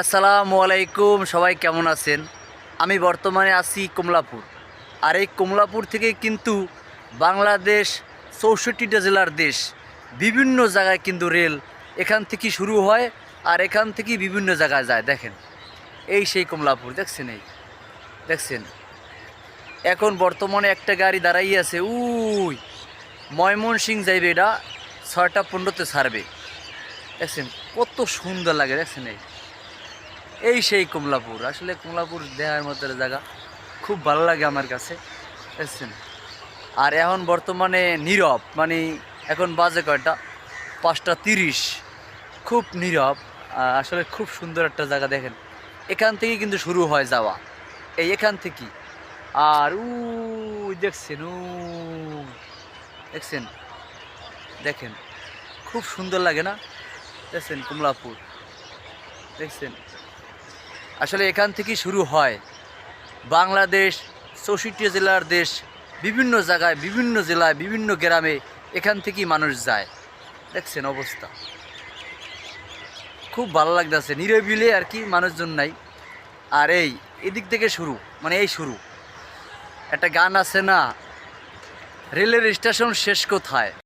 আসসালামু আলাইকুম, সবাই কেমন আছেন? আমি বর্তমানে আছি কমলাপুর। আর এই কমলাপুর থেকে কিন্তু বাংলাদেশ চৌষট্টিটা জেলার দেশ বিভিন্ন জায়গায় কিন্তু রেল এখান থেকে শুরু হয় আর এখান থেকে বিভিন্ন জায়গায় যায়। দেখেন, এই সেই কমলাপুর, দেখছেন এই? দেখছেন? এখন বর্তমানে একটা গাড়ি দাঁড়াই আছে, উই ময়মনসিং যাইবে এটা, ছয়টা পনেরোতে ছাড়বে। দেখছেন? কত সুন্দর লাগে, দেখছেন এই? এই সেই কমলাপুর। আসলে কমলাপুর দেখার মতো জায়গা খুব ভালো লাগে আমার কাছে দেখছেন আর এখন বর্তমানে নীরব মানে এখন বাজে কয়টা? পাঁচটা তিরিশ। খুব নীরব আসলে খুব সুন্দর একটা জায়গা দেখেন। এখান থেকে কিন্তু শুরু হয় যাওয়া। এই এখান থেকে আর উ দেখছেন উ দেখছেন? দেখেন, খুব সুন্দর লাগে না? দেখছেন কমলাপুর? দেখছেন? আসলে এখান থেকেই শুরু হয়। বাংলাদেশ চৌষট্টি জেলার দেশ, বিভিন্ন জায়গায়, বিভিন্ন জেলায়, বিভিন্ন গ্রামে এখান থেকেই মানুষ যায়। দেখছেন অবস্থা। খুব ভালো লাগতেছে, নিরবিলে আর কি মানুষজন নাই। আর এই, এদিক থেকে শুরু মানে এই শুরু। একটা গান আছে না, রেলের স্টেশন শেষ কোথায়?